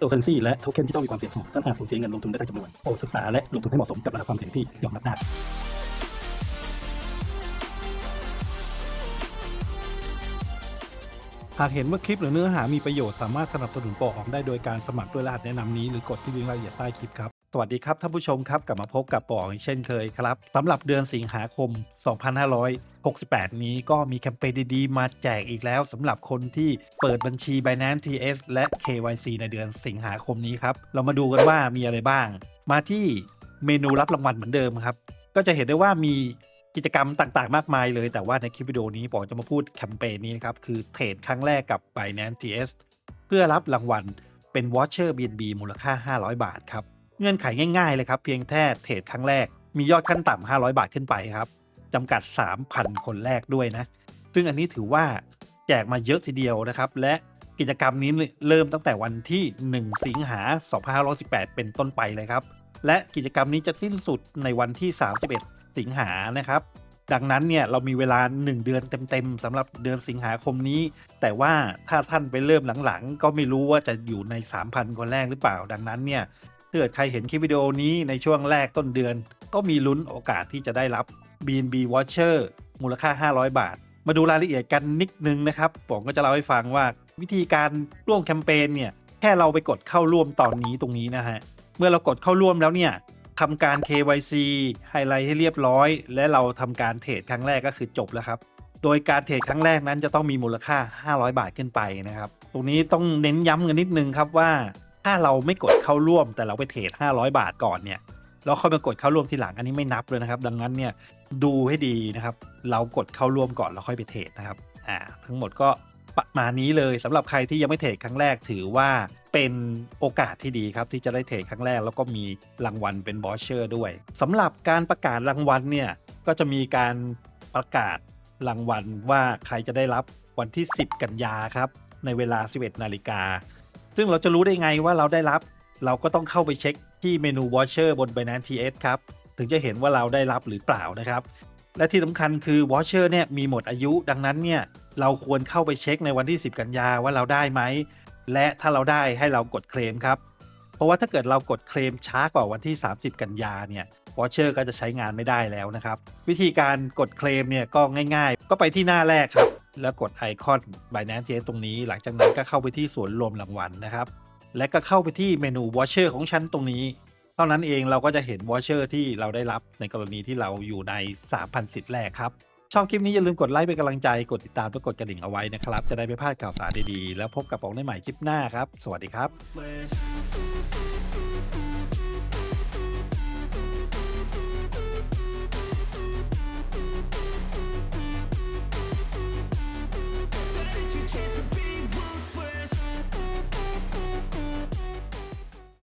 ตัวเคอร์เรนซีและโทเค็นที่ต้องมีความเสี่ยงสูงท่านอาจสูญเสียเงินลงทุนได้ทั้งจำนวนโปรดศึกษาและลงทุนให้เหมาะสมกับระดับความเสี่ยงที่ยอมรับได้หากเห็นว่าคลิปหรือเนื้อหามีประโยชน์สามารถสนับสนุนปออได้โดยการสมัครด้วยรหัสแนะนำนี้หรือกดที่ลิงก์รายละเอียดใต้คลิปครับ สวัสดีครับท่านผู้ชมครับกลับมาพบกับปออเช่นเคยครับสำหรับเดือนสิงหาคม 2568 นี้ก็มีแคมเปญดีๆ มาแจกอีกแล้วสำหรับคนที่เปิดบัญชี Binance TS และ KYC ในเดือนสิงหาคมนี้ครับ เรามาดูกันว่ามีอะไรบ้าง มาที่เมนูรับรางวัลเหมือนเดิมครับ ก็จะเห็นได้ว่ามีกิจกรรมต่างๆ มากมายเลย แต่ว่าในคลิปวิดีโอนี้ปอจะมาพูดแคมเปญนี้นะครับคือเทรดครั้งแรกกับ Binance TS เพื่อรับรางวัลเป็นวอชเชอร์ BNB มูลค่า 500 บาทครับ เงื่อนไขง่ายๆเลยครับ เพียงแค่เทรดครั้งแรก มียอดขั้นต่ำ500 บาทขึ้นไปครับจำกัด 3,000 คนแรกด้วยนะ ซึ่งอันนี้ถือว่าแจกมาเยอะทีเดียวนะครับ และกิจกรรมนี้เริ่มตั้งแต่วันที่ 1 สิงหา2518 เป็นต้นไปเลยครับ และกิจกรรมนี้จะสิ้นสุดในวันที่ 31 สิงหานะครับ ดังนั้นเนี่ยเรามีเวลา 1 เดือนเต็มๆสำหรับเดือนสิงหาคมนี้ แต่ว่าถ้าท่านไปเริ่มหลังๆ ก็ไม่รู้ว่าจะอยู่ใน 3,000 คนแรกหรือเปล่า ดังนั้นเนี่ย ถ้าเกิดใครเห็นคลิปวิดีโอนี้ในช่วงแรกต้นเดือน ก็มีลุ้นโอกาสที่จะได้รับ BNB Watcher มูลค่า 500 บาท มาดูรายละเอียดกันนิดนึงนะครับผมก็จะเล่าให้ฟังว่าวิธีการร่วมแคมเปญเนี่ยแค่เราไปกดเข้าร่วมตอนนี้ตรงนี้นะฮะเมื่อเรากดเข้าร่วมแล้วเนี่ยทำการ KYC ไฮไลท์ให้เรียบร้อย และเราทำการเทรดครั้งแรกก็คือจบแล้วครับ โดยการเทรดครั้งแรกนั้นจะต้องมีมูลค่า 500 บาทขึ้นไปนะครับ ตรงนี้ต้องเน้นย้ำกันนิดนึงครับว่า ถ้าเราไม่กดเข้าร่วม แต่เราไปเทรด500 บาทก่อนเนี่ยแล้วค่อยมากดเข้าร่วมทีหลังอันนี้ไม่นับเลยนะครับ ดังนั้นเนี่ยดูให้ดีนะครับ เรากดเข้าร่วมก่อนแล้วค่อยไปเทรดนะครับอ่าทั้งหมดก็ประมาณนี้เลยสำหรับใครที่ยังไม่เทรดครั้งแรกถือว่าเป็นโอกาสที่ดีครับที่จะได้เทรดครั้งแรก แล้วก็มีรางวัลเป็นบอชเชอร์ด้วยสำหรับการประกาศรางวัลเนี่ยก็จะมีการประกาศรางวัลว่าใครจะได้รับวันที่ 10 กันยาครับในเวลา 11 นาฬิกา ซึ่งเราจะรู้ได้ไงว่าเราได้รับ เราก็ต้องเข้าไปเช็คที่เมนู Watcher บน Binance TS ครับ ถึงจะเห็นว่าเราได้รับหรือเปล่านะครับ และที่สำคัญคือ Watcher เนี่ยมีหมดอายุดังนั้นเนี่ยเราควรเข้าไปเช็คในวันที่ 10 กันยาว่าเราได้ไหม และถ้าเราได้ให้เรากดเคลมครับ เพราะว่าถ้าเกิดเรากดเคลมช้ากว่าวันที่ 30 กันยาเนี่ยวอชเชอร์ก็จะใช้งานไม่ได้แล้วนะครับ วิธีการกดเคลมเนี่ยก็ง่าย ๆ ก็ไปที่หน้าแรกครับ แล้วกดไอคอน Binance TS ตรงนี้ หลังจากนั้นก็เข้าไปที่ส่วนรวมรางวัลนะครับ และก็เข้าไปที่เมนูวอชเชอร์ของฉันตรงนี้ เท่านั้นเองเราก็จะเห็นวอชเชอร์ที่เราได้รับในกรณีที่เราอยู่ใน 3,000 สิทธิ์แรกครับ ชอบคลิปนี้อย่าลืมกดไลค์เป็นกำลังใจ กดติดตามและกดกระดิ่งเอาไว้นะครับ จะได้ไม่พลาดข่าวสารดีๆ แล้วพบกับปองได้ใหม่คลิปหน้าครับ สวัสดีครับ place